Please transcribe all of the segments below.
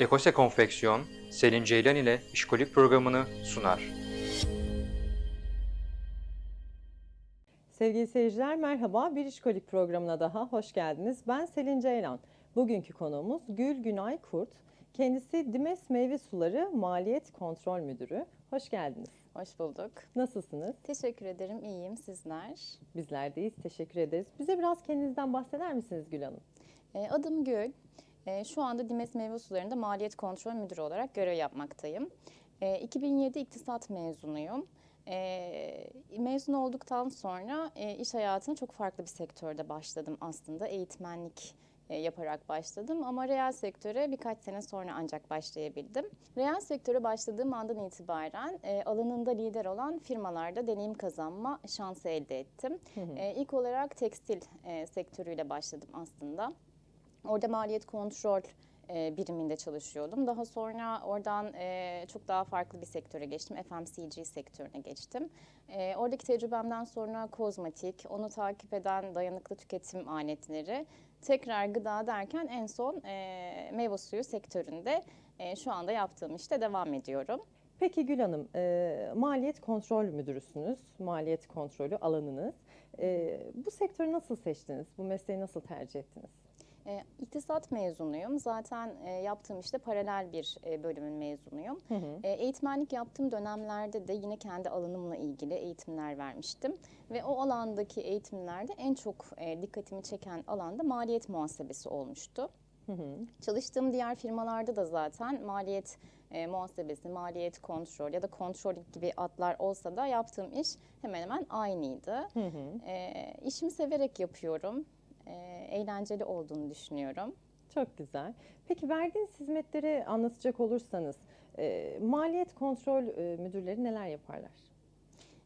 Ekose Konfeksiyon, Selin Ceylan ile İşkolik programını sunar. Sevgili seyirciler merhaba. Bir İşkolik programına daha hoş geldiniz. Ben Selin Ceylan. Bugünkü konuğumuz Gül Günay Kurt. Kendisi Dimes Meyve Suları Maliyet Kontrol Müdürü. Hoş geldiniz. Hoş bulduk. Nasılsınız? Teşekkür ederim. İyiyim. Sizler? Bizler deyiz. Teşekkür ederiz. Bize biraz kendinizden bahseder misiniz Gül Hanım? E, adım Gül. E, şu anda Dimes Meyve Suları'nda Maliyet Kontrol Müdürü olarak görev yapmaktayım. E, 2007 iktisat mezunuyum. E, mezun olduktan sonra e, iş hayatına çok farklı bir sektörde başladım aslında. Eğitmenlik e, yaparak başladım ama reel sektöre birkaç sene sonra ancak başlayabildim. Reel sektöre başladığım andan itibaren e, alanında lider olan firmalarda deneyim kazanma şansı elde ettim. E, ilk olarak tekstil e, sektörüyle başladım aslında. Orada maliyet kontrol e, biriminde çalışıyordum. Daha sonra oradan e, çok daha farklı bir sektöre geçtim. FMCG sektörüne geçtim. E, oradaki tecrübemden sonra kozmetik, onu takip eden dayanıklı tüketim aletleri, tekrar gıda derken en son meyve suyu sektöründe şu anda yaptığım işte devam ediyorum. Peki Gül Hanım, e, Maliyet Kontrol Müdürüsünüz. Maliyet kontrolü alanınız. E, bu sektörü nasıl seçtiniz? Bu mesleği nasıl tercih ettiniz? E, iktisat mezunuyum. Zaten e, yaptığım işte paralel bir e, bölümün mezunuyum. Hı hı. E, eğitmenlik yaptığım dönemlerde de yine kendi alanımla ilgili eğitimler vermiştim. Ve o alandaki eğitimlerde en çok e, dikkatimi çeken alanda maliyet muhasebesi olmuştu. Hı hı. Çalıştığım diğer firmalarda da zaten maliyet e, muhasebesi, maliyet kontrol ya da kontrol gibi adlar olsa da yaptığım iş hemen hemen aynıydı. Hı hı. E, işimi severek yapıyorum. Eğlenceli olduğunu düşünüyorum. Çok güzel. Peki verdiğiniz hizmetleri anlatacak olursanız, e, maliyet kontrol e, müdürleri neler yaparlar?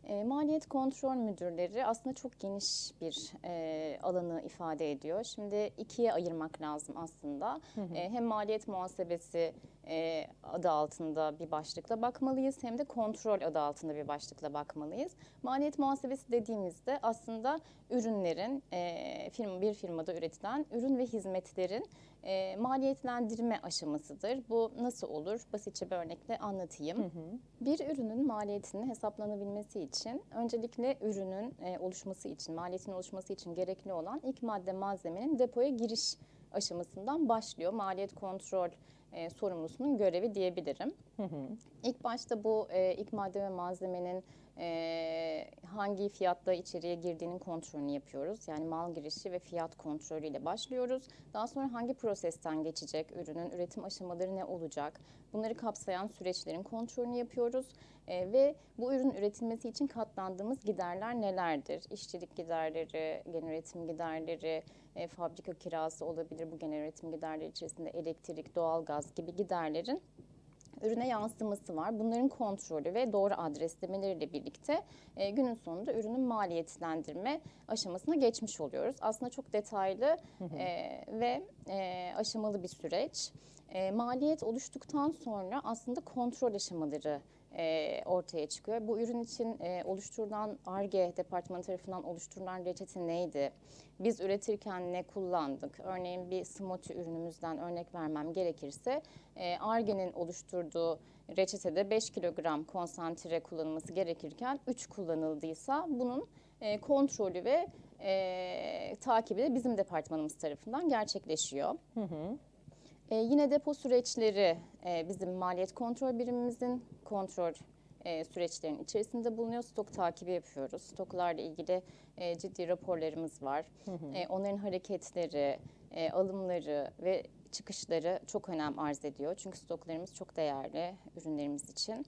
E, maliyet kontrol müdürleri aslında çok geniş bir e, alanı ifade ediyor. Şimdi ikiye ayırmak lazım aslında. E, hem maliyet muhasebesi e, adı altında bir başlıkla bakmalıyız hem de kontrol adı altında bir başlıkla bakmalıyız. Maliyet muhasebesi dediğimizde aslında ürünlerin e, firma bir firmada üretilen ürün ve hizmetlerin e, maliyetlendirme aşamasıdır. Bu nasıl olur? Basitçe bir örnekle anlatayım. Bir ürünün maliyetinin hesaplanabilmesi için öncelikle ürünün e, oluşması için, maliyetin oluşması için gerekli olan ilk madde malzemenin depoya giriş aşamasından başlıyor. Maliyet kontrol e, sorumlusunun görevi diyebilirim. İlk başta bu e, ilk madde ve malzemenin e, hangi fiyatla içeriye girdiğinin kontrolünü yapıyoruz. Yani mal girişi ve fiyat kontrolüyle başlıyoruz. Daha sonra hangi prosesten geçecek, ürünün üretim aşamaları ne olacak? Bunları kapsayan süreçlerin kontrolünü yapıyoruz. E, ve bu ürün üretilmesi için katlandığımız giderler nelerdir? İşçilik giderleri, genel üretim giderleri, e, fabrika kirası olabilir. Bu genel üretim giderleri içerisinde elektrik, doğalgaz gibi giderlerin ürüne yansıması var. Bunların kontrolü ve doğru adreslemeleriyle birlikte e, günün sonunda ürünün maliyetlendirme aşamasına geçmiş oluyoruz. Aslında çok detaylı e, ve e, aşamalı bir süreç. E, maliyet oluştuktan sonra aslında kontrol aşamaları e, ortaya çıkıyor. Bu ürün için e, oluşturulan ARGE departmanı tarafından oluşturulan reçete neydi? Biz üretirken ne kullandık? Örneğin bir smoothie ürünümüzden örnek vermem gerekirse e, ARGE'nin oluşturduğu reçetede 5 kilogram konsantre kullanılması gerekirken 3 kullanıldıysa bunun e, kontrolü ve e, takibi de bizim departmanımız tarafından gerçekleşiyor. E, yine depo süreçleri e, bizim maliyet kontrol birimimizin kontrol e, süreçlerinin içerisinde bulunuyor. Stok takibi yapıyoruz. Stoklarla ilgili e, ciddi raporlarımız var. E, onların hareketleri, e, alımları ve çıkışları çok önem arz ediyor. Çünkü stoklarımız çok değerli ürünlerimiz için.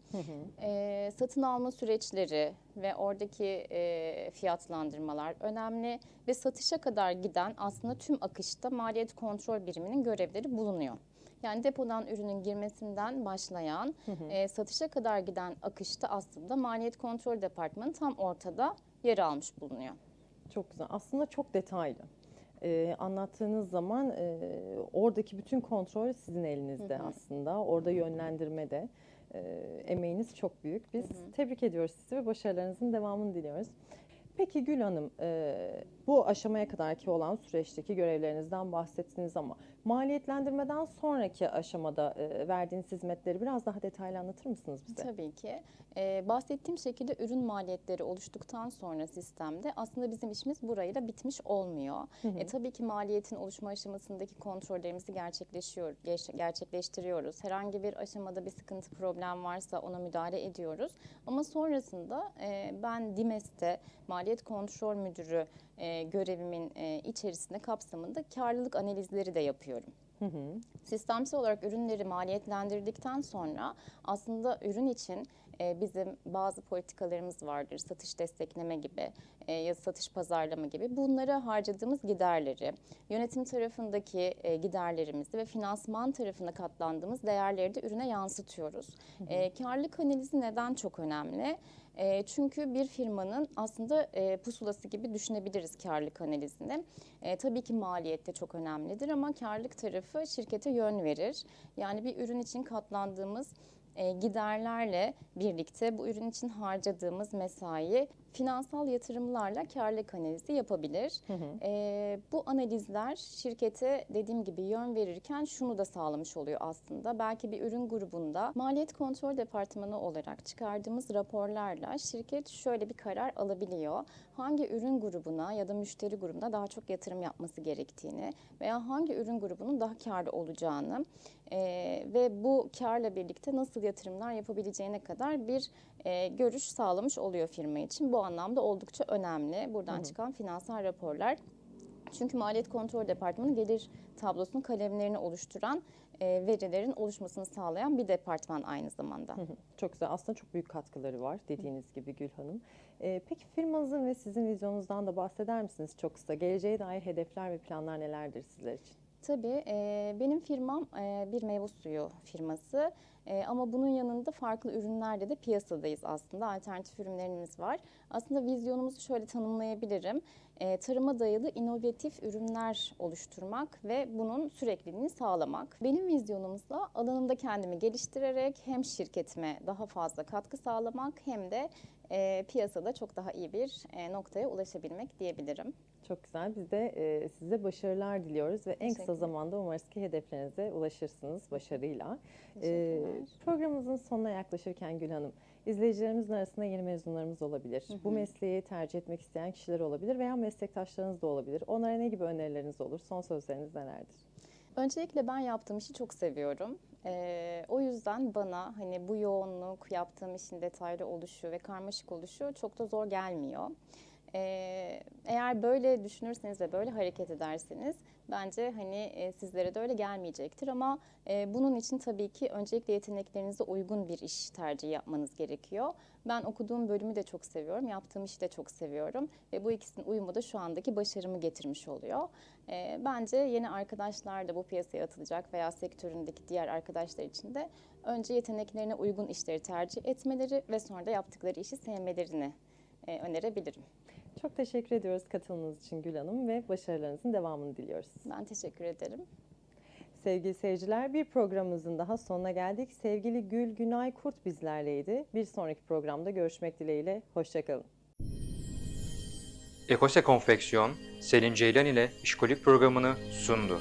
E, satın alma süreçleri ve oradaki e, fiyatlandırmalar önemli ve satışa kadar giden aslında tüm akışta maliyet kontrol biriminin görevleri bulunuyor. Yani depodan ürünün girmesinden başlayan e, satışa kadar giden akışta aslında maliyet kontrol departmanı tam ortada yer almış bulunuyor. Çok güzel. Aslında çok detaylı. Ee, anlattığınız zaman e, oradaki bütün kontrol sizin elinizde aslında. Orada yönlendirme de e, emeğiniz çok büyük. Biz tebrik ediyoruz sizi ve başarılarınızın devamını diliyoruz. Peki Gül Hanım, e, bu aşamaya kadarki olan süreçteki görevlerinizden bahsettiniz ama Maliyetlendirmeden sonraki aşamada e, verdiğiniz hizmetleri biraz daha detaylı anlatır mısınız bize? Tabii ki. Ee, bahsettiğim şekilde ürün maliyetleri oluştuktan sonra sistemde aslında bizim işimiz burayla bitmiş olmuyor. E, tabii ki maliyetin oluşma aşamasındaki kontrollerimizi gerçekleşiyor, gerçekleştiriyoruz. Herhangi bir aşamada bir sıkıntı, problem varsa ona müdahale ediyoruz. Ama sonrasında e, ben DİMES'te Maliyet Kontrol Müdürü e, görevimin e, içerisinde kapsamında karlılık analizleri de yapıyorum. Hı hı. Sistemsel olarak ürünleri maliyetlendirdikten sonra aslında ürün için e, bizim bazı politikalarımız vardır. Satış destekleme gibi e, ya satış pazarlama gibi. Bunlara harcadığımız giderleri, yönetim tarafındaki e, giderlerimizi ve finansman tarafına katlandığımız değerleri de ürüne yansıtıyoruz. E, karlılık analizi neden çok önemli? E, çünkü bir firmanın aslında e, pusulası gibi düşünebiliriz karlılık analizini. E, tabii ki maliyet de çok önemlidir ama karlılık tarafı şirkete yön verir. Yani bir ürün için katlandığımız giderlerle birlikte bu ürün için harcadığımız mesai finansal yatırımlarla karlılık analizi yapabilir. E, bu analizler şirkete dediğim gibi yön verirken şunu da sağlamış oluyor aslında. Belki bir ürün grubunda maliyet kontrol departmanı olarak çıkardığımız raporlarla şirket şöyle bir karar alabiliyor. Hangi ürün grubuna ya da müşteri grubuna daha çok yatırım yapması gerektiğini veya hangi ürün grubunun daha karlı olacağını e, ve bu karla birlikte nasıl yatırımlar yapabileceğine kadar bir e, görüş sağlamış oluyor firma için. Bu anlamda oldukça önemli. Buradan çıkan finansal raporlar çünkü Maliyet Kontrol Departmanı gelir tablosunun kalemlerini oluşturan e, verilerin oluşmasını sağlayan bir departman aynı zamanda. Hı hı. Çok güzel. Aslında çok büyük katkıları var dediğiniz gibi Gül Hanım. E, peki firmanızın ve sizin vizyonunuzdan da bahseder misiniz çok kısa? Geleceğe dair hedefler ve planlar nelerdir sizler için? Tabii e, benim firmam e, bir meyve suyu firması E, ama bunun yanında farklı ürünlerle de piyasadayız aslında. Alternatif ürünlerimiz var. Aslında vizyonumuzu şöyle tanımlayabilirim. E, tarıma dayalı inovatif ürünler oluşturmak ve bunun sürekliliğini sağlamak. Benim vizyonumuzda alanımda kendimi geliştirerek hem şirketime daha fazla katkı sağlamak hem de e, piyasada çok daha iyi bir e, noktaya ulaşabilmek diyebilirim. Çok güzel. Biz de e, size başarılar diliyoruz ve en kısa zamanda umarız ki hedeflerinize ulaşırsınız başarıyla. E, programımızın sonuna yaklaşırken Gül Hanım, izleyicilerimizin arasında yeni mezunlarımız olabilir. Bu mesleği tercih etmek isteyen kişiler olabilir veya meslektaşlarınız da olabilir. Onlara ne gibi önerileriniz olur? Son sözleriniz nelerdir? Öncelikle ben yaptığım işi çok seviyorum. Ee, o yüzden bana hani bu yoğunluk, yaptığım işin detaylı oluşu ve karmaşık oluşu çok da zor gelmiyor. Ee, eğer böyle düşünürseniz ve böyle hareket ederseniz bence hani e, sizlere de öyle gelmeyecektir ama e, bunun için tabii ki öncelikle yeteneklerinize uygun bir iş tercihi yapmanız gerekiyor. Ben okuduğum bölümü de çok seviyorum, yaptığım işi de çok seviyorum ve bu ikisinin uyumu da şu andaki başarımı getirmiş oluyor. E, bence yeni arkadaşlar da bu piyasaya atılacak veya sektöründeki diğer arkadaşlar için de önce yeteneklerine uygun işleri tercih etmeleri ve sonra da yaptıkları işi sevmelerini e, önerebilirim. Çok teşekkür ediyoruz katılımınız için Gül Hanım ve başarılarınızın devamını diliyoruz. Ben teşekkür ederim. Sevgili seyirciler bir programımızın daha sonuna geldik. Sevgili Gül Günay Kurt bizlerleydi. Bir sonraki programda görüşmek dileğiyle. Hoşçakalın. Ekose Konfeksiyon, Selin Ceylan ile İşkolik programını sundu.